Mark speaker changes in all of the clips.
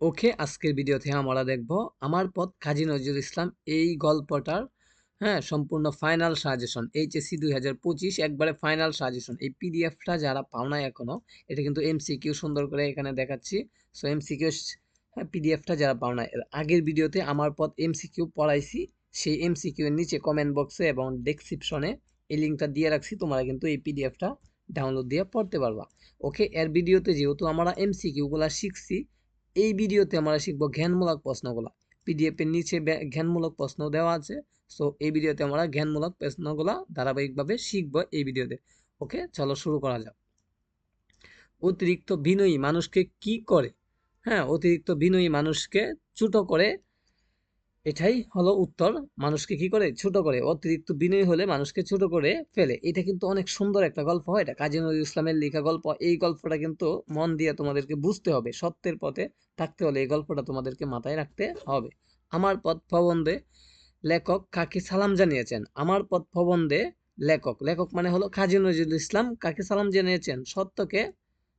Speaker 1: ওকে আজকের ভিডিওতে আমরা দেখব আমার পথ কাজী নজরুল ইসলাম এই গল্পটার হ্যাঁ সম্পূর্ণ ফাইনাল সাজেশন এইচএসসি দুই হাজার পঁচিশ একবারে ফাইনাল সাজেশন এই পিডিএফটা যারা পাও না এখনও, এটা কিন্তু এমসিকিউ সুন্দর করে এখানে দেখাচ্ছি। সো এমসিকিউ হ্যাঁ পিডিএফটা যারা পাও না আগের ভিডিওতে আমার পথ এমসিকিউ পড়াইছি, সেই এমসিকিউ এর নিচে কমেন্ট বক্সে এবং ডেসক্রিপশনে এই লিঙ্কটা দিয়ে রাখছি, তোমরা কিন্তু এই পিডিএফটা ডাউনলোড দিয়ে পড়তে পারবা। ওকে এর ভিডিওতে যেহেতু আমরা এমসিকিউগুলো শিখছি এই ভিডিওতে আমরা শিখব জ্ঞানমূলক প্রশ্নগুলো। পিডিএফ এর নিচে জ্ঞানমূলক প্রশ্ন দেওয়া আছে। সো এই ভিডিওতে আমরা জ্ঞানমূলক প্রশ্নগুলো ধারাবাহিকভাবে শিখব এই ভিডিওতে। ওকে চলো শুরু করা যাক। অতিরিক্ত বিনয়ী মানুষকে কি করে? হ্যাঁ অতিরিক্ত বিনয়ী মানুষকে ছোট করে এটাই হলো উত্তর। মানুষকে কি করে? ছোট করে। অতিরিক্ত বিনয় হলে মানুষকে ছোট করে ফেলে। এটা কিন্তু অনেক সুন্দর একটা গল্প, হয় এটা? কাজী নজরুল ইসলামের লেখা গল্প। এই গল্পটা কিন্তু মন দিয়ে তোমাদেরকে বুঝতে হবে। সত্যের পথে থাকতে হলে এই গল্পটা তোমাদেরকে মাথায় রাখতে হবে। আমার পথ প্রবন্ধে লেখক কাকে সালাম জানিয়েছেন? আমার পথ প্রবন্ধে লেখক। লেখক মানে হলো কাজী নজরুল ইসলাম কাকে সালাম জানিয়েছেন? সত্যকে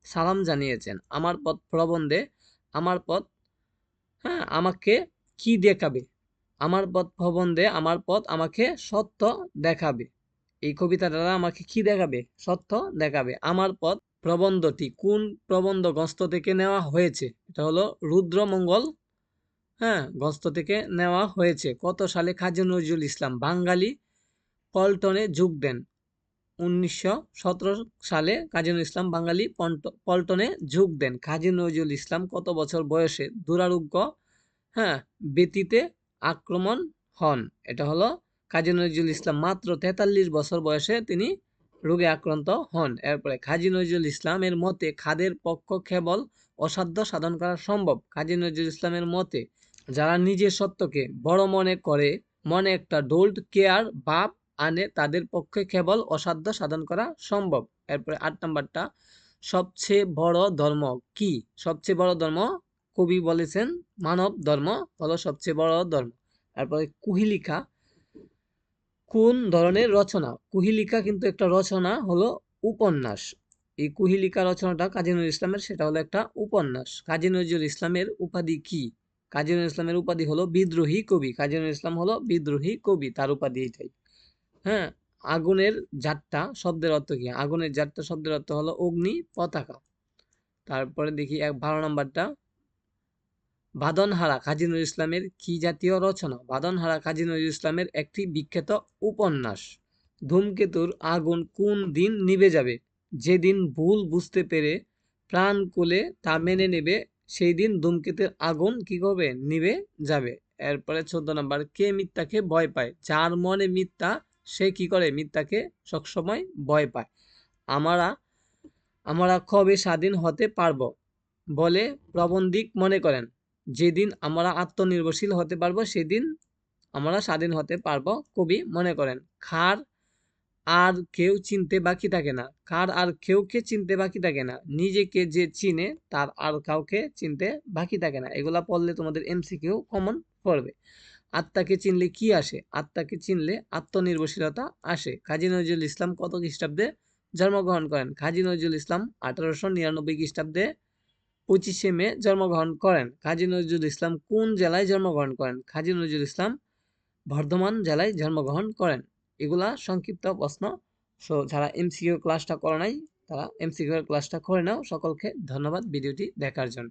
Speaker 1: সালাম জানিয়েছেন। আমার পথ প্রবন্ধে আমার পথ হ্যাঁ আমাকে কি দেখাবে? আমার পথ প্রবন্ধে আমার পথ আমাকে সত্য দেখাবে। এই কবিতাটা আমাকে কি দেখাবে? সত্য দেখাবে। আমার পথ প্রবন্ধটি কোন প্রবন্ধ গ্রস্ত থেকে নেওয়া হয়েছে? এটা হলো রুদ্রমঙ্গল হ্যাঁ গ্রস্ত থেকে নেওয়া হয়েছে। কত সালে কাজী নজরুল ইসলাম বাঙালি পল্টনে যোগ দেন? উনিশশো সতেরো সালে কাজী নজরুল ইসলাম বাঙালি পল্ট- পল্টনে যোগ দেন। কাজী নজরুল ইসলাম কত বছর বয়সে? দুরারোগ্য হ্যাঁ ব্যতীতে আক্রমণ হন। এটা হলো কাজী নজরুল ইসলাম। মাত্র তেতাল্লিশ বছর বয়সে তিনি রোগে আক্রান্ত হন। এরপরে কাজী নজরুল ইসলামের মতে খাদের পক্ষ কেবল অসাধ্য সাধন করা সম্ভব। কাজী নজরুল ইসলামের মতে যারা নিজের সত্যকে বড় মনে করে, মনে একটা ডোল্ড কেয়ার ভাব আনে, তাদের পক্ষে কেবল অসাধ্য সাধন করা সম্ভব। এরপরে আট নাম্বারটা, সবচেয়ে বড় ধর্ম কি? সবচেয়ে বড় ধর্ম কবি বলেছেন, মানব ধর্ম হলো সবচেয়ে বড় ধর্ম। তারপরে কুহিলিকা কোন ধরনের রচনা? কুহিলিকা কিন্তু একটা রচনা হলো উপন্যাস। এই কুহিলিকা রচনাটা কাজী নজরুল ইসলামের, সেটা হলো একটা উপন্যাস। কাজী নজরুল ইসলামের উপাধি কি? কাজী নজরুল ইসলামের উপাধি হলো বিদ্রোহী কবি। কাজী নজরুল ইসলাম হলো বিদ্রোহী কবি, তার উপাধি এটাই। হ্যাঁ আগুনের জাতটা শব্দের অর্থ কি? আগুনের জাতটা শব্দের অর্থ হলো অগ্নি পতাকা। তারপরে দেখি এক বারো নম্বরটা। বাদনহারা কাজী নজরুল ইসলামের কি জাতীয় রচনা? বাদনহারা কাজী নজরুল ইসলামের একটি বিখ্যাত উপন্যাস। ধূমকেতুর আগুন কোন দিন নিভে যাবে? যেদিন ভুল বুঝতে পেরে প্রাণ কোলে তা মেনে নেবে সেই দিন ধূমকেতুর আগুন কি করবে? নিভে যাবে। এরপরে চোদ্দ নম্বর, কে মিথ্যাকে ভয় পায়? যার মনে মিথ্যা, সে কি করে? মিথ্যাকে সবসময় ভয় পায়। আমরা আমরা কবে স্বাধীন হতে পারব? বলে প্রবন্ধিক মনে করেন। যেদিন আমরা আত্মনির্ভরশীল হতে পারব, সেদিন আমরা স্বাধীন হতে পারব কবি মনে করেন। খার আর কেউ চিনতে বাকি থাকে না। কার আর কেউকে চিনতে বাকি থাকে না। নিজেকে যে চিনে, তার আর কাউকে চিনতে বাকি থাকে না। এগুলা পড়লে তোমাদের এমসিকিউ কমন পড়বে। আত্মাকে চিনলে কি আসে? আত্মাকে চিনলে আত্মনির্ভরশীলতা আসে। কাজী নজরুল ইসলাম কত খ্রিস্টাব্দে জন্মগ্রহণ করেন? কাজী নজরুল ইসলাম আঠারোশো নিরানব্বই খ্রিস্টাব্দে পঁচিশে মে জন্মগ্রহণ করেন। কাজী নজরুল ইসলাম কোন জেলায় জন্মগ্রহণ করেন? কাজী নজরুল ইসলাম বর্ধমান জেলায় জন্মগ্রহণ করেন। এগুলা সংক্ষিপ্ত প্রশ্ন। সো, যারা এমসিকিউ ক্লাসটা করে নাই, তারা এমসিকিউ ক্লাসটা করে নাও। সকলকে ধন্যবাদ ভিডিওটি দেখার জন্য।